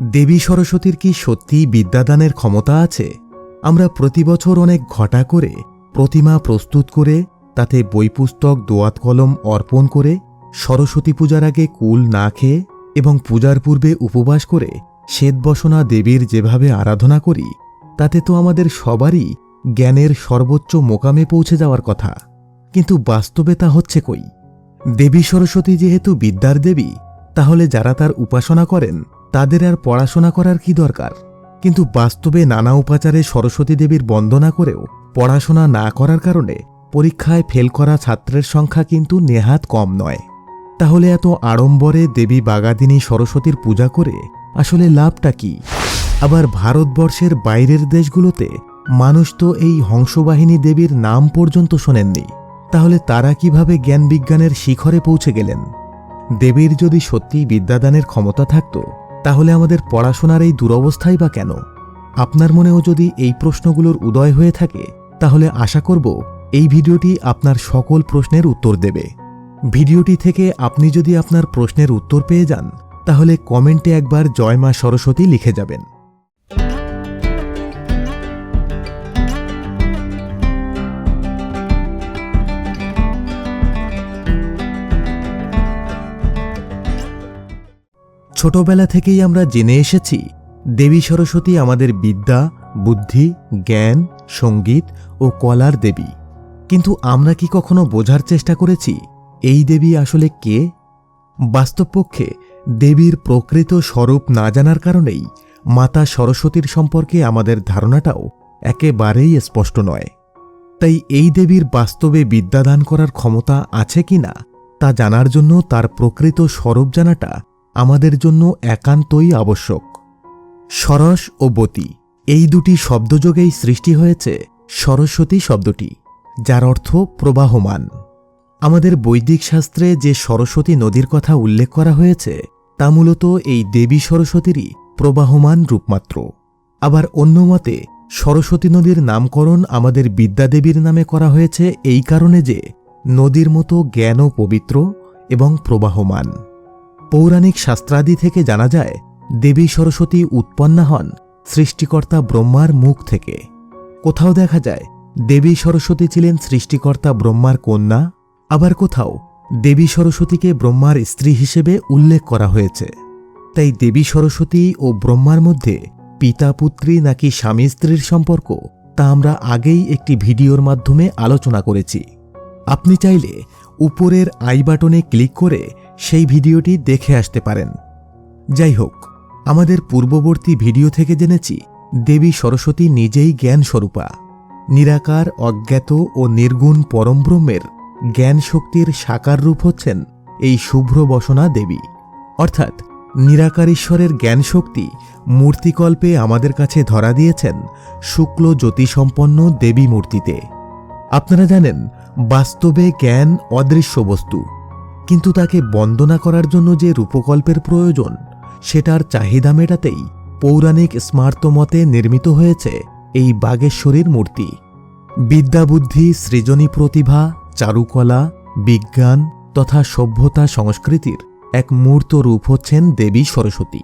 দেবী সরস্বতীর কি সত্যিই বিদ্যাদানের ক্ষমতা আছে? আমরা প্রতি বছর অনেক ঘটা করে, প্রতিমা প্রস্তুত করে, তাতে বই পুস্তক দোয়াত কলম অর্পণ করে, সরস্বতী পূজার আগে কুল না খেয়ে এবং পূজার পূর্বে উপবাস করে শ্বেতবসনা দেবীর যেভাবে আরাধনা করি, তাতে তো আমাদের সবারই জ্ঞানের সর্বোচ্চ মোকামে পৌঁছে যাওয়ার কথা। কিন্তু বাস্তবে তা হচ্ছে কই? দেবী সরস্বতী যেহেতু বিদ্যার দেবী, তাহলে যারা তার উপাসনা করেন তাদের আর পড়াশোনা করার কি দরকার? কিন্তু বাস্তবে নানা উপাচারে সরস্বতী দেবীর বন্দনা করেও পড়াশোনা না করার কারণে পরীক্ষায় ফেল করা ছাত্রের সংখ্যা কিন্তু নেহাত কম নয়। তাহলে এত আড়ম্বরে দেবী বাগাদিনী সরস্বতীর পূজা করে আসলে লাভটা কি? আবার ভারতবর্ষের বাইরের দেশগুলোতে মানুষ তো এই হংসবাহিনী দেবীর নাম পর্যন্ত শোনেননি। তাহলে তারা কীভাবে জ্ঞান বিজ্ঞানের শিখরে পৌঁছে গেলেন? দেবীর যদি সত্যিই বিদ্যাদানের ক্ষমতা থাকত তাহলে আমাদের পড়াশোনার এই দুরবস্থাই বা কেন? আপনার মনেও যদি এই প্রশ্নগুলোর উদয় হয়ে থাকে, তাহলে আশা করব এই ভিডিওটি আপনার সকল প্রশ্নের উত্তর দেবে। ভিডিওটি থেকে আপনি যদি আপনার প্রশ্নের উত্তর পেয়ে যান, তাহলে কমেন্টে একবার জয় মা সরস্বতী লিখে যাবেন। ছোটবেলা থেকেই আমরা জেনে এসেছি, দেবী সরস্বতী আমাদের বিদ্যা, বুদ্ধি, জ্ঞান, সংগীত ও কলার দেবী। কিন্তু আমরা কি কখনো বোঝার চেষ্টা করেছি, এই দেবী আসলে কে? বাস্তবপক্ষে দেবীর প্রকৃত স্বরূপ না জানার কারণেই মাতা সরস্বতীর সম্পর্কে আমাদের ধারণাটাও একেবারেই স্পষ্ট নয়। তাই এই দেবীর বাস্তবে বিদ্যাদান করার ক্ষমতা আছে কিনা, তা জানার জন্য তার প্রকৃত স্বরূপ জানাটা আমাদের জন্য একান্তই আবশ্যক। সরস ও বতী, এই দুটি শব্দযোগেই সৃষ্টি হয়েছে সরস্বতী শব্দটি, যার অর্থ প্রবাহমান। আমাদের বৈদিক শাস্ত্রে যে সরস্বতী নদীর কথা উল্লেখ করা হয়েছে, তা মূলত এই দেবী সরস্বতীরই প্রবাহমান রূপমাত্র। আবার অন্য মতে, সরস্বতী নদীর নামকরণ আমাদের বিদ্যাদেবীর নামে করা হয়েছে এই কারণে যে, নদীর মতো জ্ঞানও পবিত্র এবং প্রবাহমান। পৌরাণিক শাস্ত্রাদি থেকে জানা যায়, দেবী সরস্বতী উৎপন্না হন সৃষ্টিকর্তা ব্রহ্মার মুখ থেকে। কোথাও দেখা যায়, দেবী সরস্বতী ছিলেন সৃষ্টিকর্তা ব্রহ্মার কন্যা, আবার কোথাও, দেবী সরস্বতীকে ব্রহ্মার স্ত্রী হিসেবে উল্লেখ করা হয়েছে। তাই দেবী সরস্বতী ও ব্রহ্মার মধ্যে পিতা পুত্রী নাকি স্বামী স্ত্রীর সম্পর্ক তা আমরা আগেই একটি ভিডিওর মাধ্যমে আলোচনা করেছি। আপনি চাইলে উপরের আই বাটনে ক্লিক করে সেই ভিডিওটি দেখে আসতে পারেন। যাই হোক, আমাদের পূর্ববর্তী ভিডিও থেকে জেনেছি, দেবী সরস্বতী নিজেই জ্ঞান স্বরূপা নিরাকার, অজ্ঞাত ও নির্গুণ পরমব্রহ্মের জ্ঞান শক্তির সাকার রূপ হচ্ছেন এই শুভ্র বসনা দেবী। অর্থাৎ নিরাকার ঈশ্বরের জ্ঞান শক্তি মূর্তিকল্পে আমাদের কাছে ধরা দিয়েছেন শুক্ল জ্যোতিসম্পন্ন দেবী মূর্তিতে আপনারা জানেন, বাস্তবে জ্ঞান অদৃশ্য বস্তু। কিন্তু তাকে বন্দনা করার জন্য যে রূপকল্পের প্রয়োজন, সেটার চাহিদা মেটাতেই পৌরাণিক স্মার্তমতে নির্মিত হয়েছে এই বাগেশ্বরীর মূর্তি। বিদ্যাবুদ্ধি, সৃজনী প্রতিভা, চারুকলা, বিজ্ঞান তথা সভ্যতা সংস্কৃতির এক মূর্ত রূপ হচ্ছেন দেবী সরস্বতী।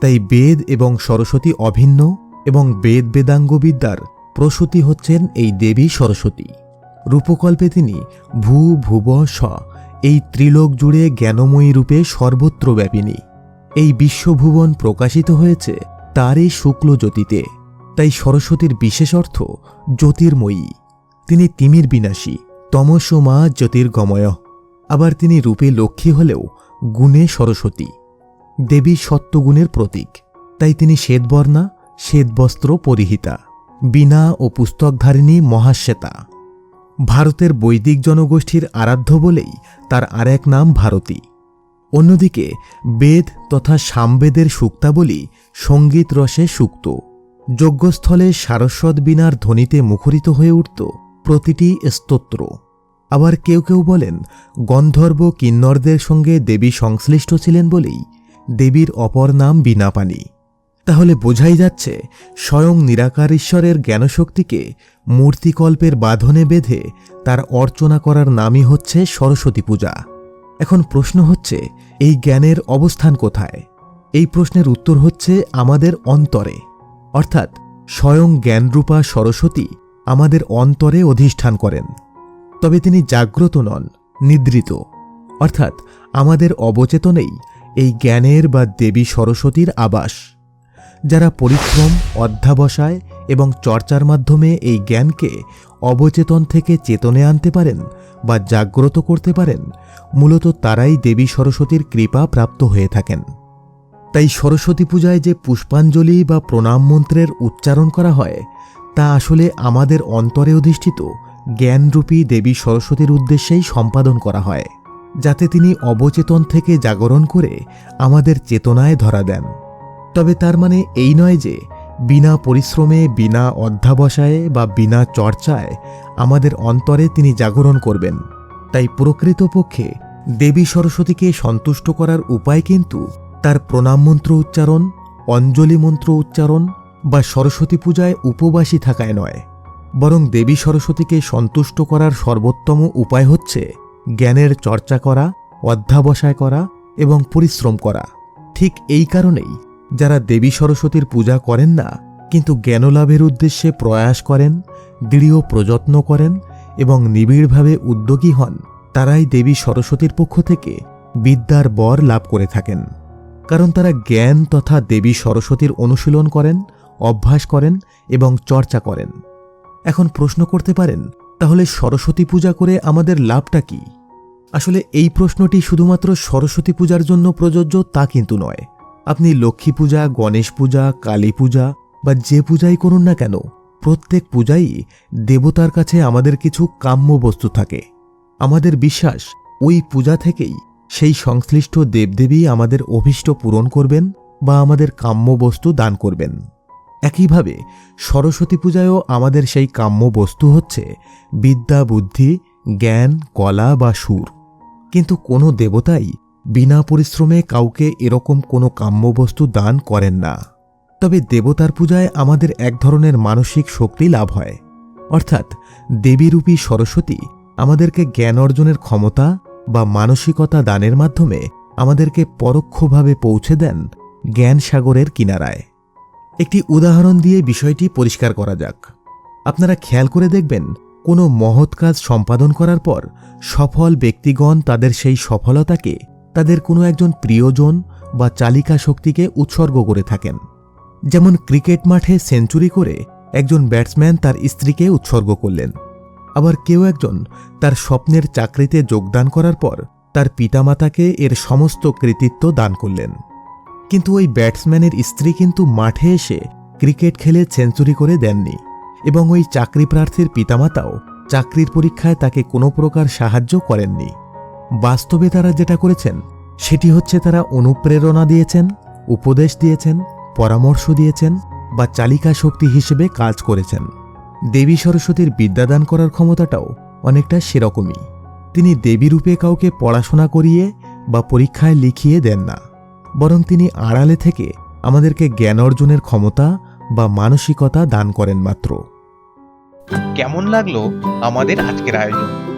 তাই বেদ এবং সরস্বতী অভিন্ন এবং বেদ বেদাঙ্গ বিদ্যার প্রসূতি হচ্ছেন এই দেবী সরস্বতী। রূপকল্পে তিনি ভূ ভুব স এই ত্রিলোক জুড়ে জ্ঞানময়ী রূপে সর্বত্র ব্যাপিনী এই বিশ্বভুবন প্রকাশিত হয়েছে তারই শুক্ল জ্যোতিতে। তাই সরস্বতীর বিশেষ অর্থ জ্যোতির্ময়ী। তিনি তিমির বিনাশী তমসমা জ্যোতির্গময়। আবার তিনি রূপে লক্ষ্মী হলেও গুণে সরস্বতী। দেবী সত্যগুণের প্রতীক। তাই তিনি শ্বেতবর্ণা, শ্বেতবস্ত্র পরিহিতা। বীণা ও পুস্তকধারিণী মহাশ্বেতা। ভারতের বৈদিক জনগোষ্ঠীর আরাধ্য বলেই তার আরেক নাম ভারতী। অন্যদিকে বেদ তথা সামবেদের সুক্তাবলী সংগীত রসে সুক্ত। যজ্ঞস্থলে সারস্বত বীণার ধ্বনিতে মুখরিত হয়ে উঠত প্রতিটি স্তোত্র। আবার কেউ কেউ বলেন গন্ধর্ব কিন্নরদের সঙ্গে দেবী সংশ্লিষ্ট ছিলেন বলেই দেবীর অপর নাম বীণাপাণি। তাহলে বোঝাই যাচ্ছে স্বয়ং নিরাকার ঈশ্বরের জ্ঞানশক্তিকে মূর্তিকল্পের বাঁধনে বেঁধে তার অর্চনা করার নামই হচ্ছে সরস্বতী পূজা। এখন প্রশ্ন হচ্ছে, এই জ্ঞানের অবস্থান কোথায়? এই প্রশ্নের উত্তর হচ্ছে আমাদের অন্তরে। অর্থাৎ, স্বয়ং জ্ঞানরূপা সরস্বতী আমাদের অন্তরে অধিষ্ঠান করেন। তবে তিনি জাগ্রত নন, নিদ্রিত। অর্থাৎ, আমাদের অবচেতনেই এই জ্ঞানের বা দেবী সরস্বতীর আবাস। যারা পরিশ্রম, অধ্যাবসায় এবং চর্চার মাধ্যমে এই জ্ঞানকে অবচেতন থেকে চেতনে আনতে পারেন বা জাগ্রত করতে পারেন, মূলত তারাই দেবী সরস্বতীর কৃপা প্রাপ্ত হয়ে থাকেন। তাই সরস্বতী পূজায় যে পুষ্পাঞ্জলি বা প্রণাম মন্ত্রের উচ্চারণ করা হয়, তা আসলে আমাদের অন্তরে অধিষ্ঠিত, জ্ঞানরূপী দেবী সরস্বতীর উদ্দেশ্যেই সম্পাদন করা হয়, যাতে তিনি অবচেতন থেকে জাগরণ করে আমাদের চেতনায় ধরা দেন। তবে তার মানে এই নয় যে বিনা পরিশ্রমে, বিনা অধ্যাবসায়ে বা বিনা চর্চায় আমাদের অন্তরে তিনি জাগরণ করবেন। তাই প্রকৃতপক্ষে দেবী সরস্বতীকে সন্তুষ্ট করার উপায় কিন্তু তার প্রণাম মন্ত্র উচ্চারণ, অঞ্জলি মন্ত্র উচ্চারণ বা সরস্বতী পূজায় উপবাসী থাকায় নয়। বরং দেবী সরস্বতীকে সন্তুষ্ট করার সর্বোত্তম উপায় হচ্ছে জ্ঞানের চর্চা করা, অধ্যাবসায় করা এবং পরিশ্রম করা। ঠিক এই কারণেই যারা দেবী সরস্বতীর পূজা করেন না, কিন্তু জ্ঞানলাভের উদ্দেশ্যে প্রয়াস করেন, দৃঢ় প্রযত্ন করেন এবং নিবিড়ভাবে উদ্যোগী হন, তারাই দেবী সরস্বতীর পক্ষ থেকে বিদ্যার বর লাভ করে থাকেন। কারণ তারা জ্ঞান তথা দেবী সরস্বতীর অনুশীলন করেন, অভ্যাস করেন এবং চর্চা করেন। এখন প্রশ্ন করতে পারেন, তাহলে সরস্বতী পূজা করে আমাদের লাভটা কি? আসলে এই প্রশ্নটি শুধুমাত্র সরস্বতী পূজার জন্য প্রযোজ্য তা কিন্তু নয়। আপনি লক্ষ্মী পূজা, গণেশ পূজা, কালী পূজা বা যে পূজাই করুন না কেন, প্রত্যেক পূজাই দেবতার কাছে আমাদের কিছু কাম্য বস্তু থাকে। আমাদের বিশ্বাস ওই পূজা থেকেই সেই সংশ্লিষ্ট দেবদেবী আমাদের অভীষ্ট পূরণ করবেন বা আমাদের কাম্য বস্তু দান করবেন। একইভাবে সরস্বতী পূজায়ও আমাদের সেই কাম্য বস্তু হচ্ছে বিদ্যা, বুদ্ধি, জ্ঞান, কলা বা সুর। কিন্তু কোনো দেবতাই বিনা পরিশ্রমে কাউকে এরকম কোনো কাম্যবস্তু দান করেন না। তবে দেবতার পূজায় আমাদের এক ধরনের মানসিক শক্তি লাভ হয়। অর্থাৎ দেবীরূপী সরস্বতী আমাদেরকে জ্ঞান অর্জনের ক্ষমতা বা মানসিকতা দানের মাধ্যমে আমাদেরকে পরোক্ষভাবে পৌঁছে দেন জ্ঞান সাগরের কিনারায়। একটি উদাহরণ দিয়ে বিষয়টি পরিষ্কার করা যাক। আপনারা খেয়াল করে দেখবেন, কোনো মহৎ কাজ সম্পাদন করার পর সফল ব্যক্তিগণ তাদের সেই সফলতাকে তাদের কোনো একজন প্রিয়জন বা চালিকা শক্তিকে উৎসর্গ করে থাকেন। যেমন ক্রিকেট মাঠে সেঞ্চুরি করে একজন ব্যাটসম্যান তার স্ত্রীকে উৎসর্গ করলেন। আবার কেউ একজন তার স্বপ্নের চাকরিতে যোগদান করার পর তার পিতামাতাকে এর সমস্ত কৃতিত্ব দান করলেন। কিন্তু ওই ব্যাটসম্যানের স্ত্রী কিন্তু মাঠে এসে ক্রিকেট খেলে সেঞ্চুরি করে দেননি এবং ওই চাকরি প্রার্থীর পিতামাতাও চাকরির পরীক্ষায় তাকে কোনো প্রকার সাহায্য করেননি। বাস্তবে তারা যেটা করেছেন, সেটি হচ্ছে তারা অনুপ্রেরণা দিয়েছেন, উপদেশ দিয়েছেন, পরামর্শ দিয়েছেন বা চালিকা শক্তি হিসেবে কাজ করেছেন। দেবী সরস্বতীর বিদ্যাদান করার ক্ষমতাটাও অনেকটা সেরকমই। তিনি দেবীরূপে কাউকে পড়াশোনা করিয়ে বা পরীক্ষায় লিখিয়ে দেন না। বরং তিনি আড়ালে থেকে আমাদেরকে জ্ঞান অর্জনের ক্ষমতা বা মানসিকতা দান করেন মাত্র। কেমন লাগল আমাদের আজকের আয়োজন?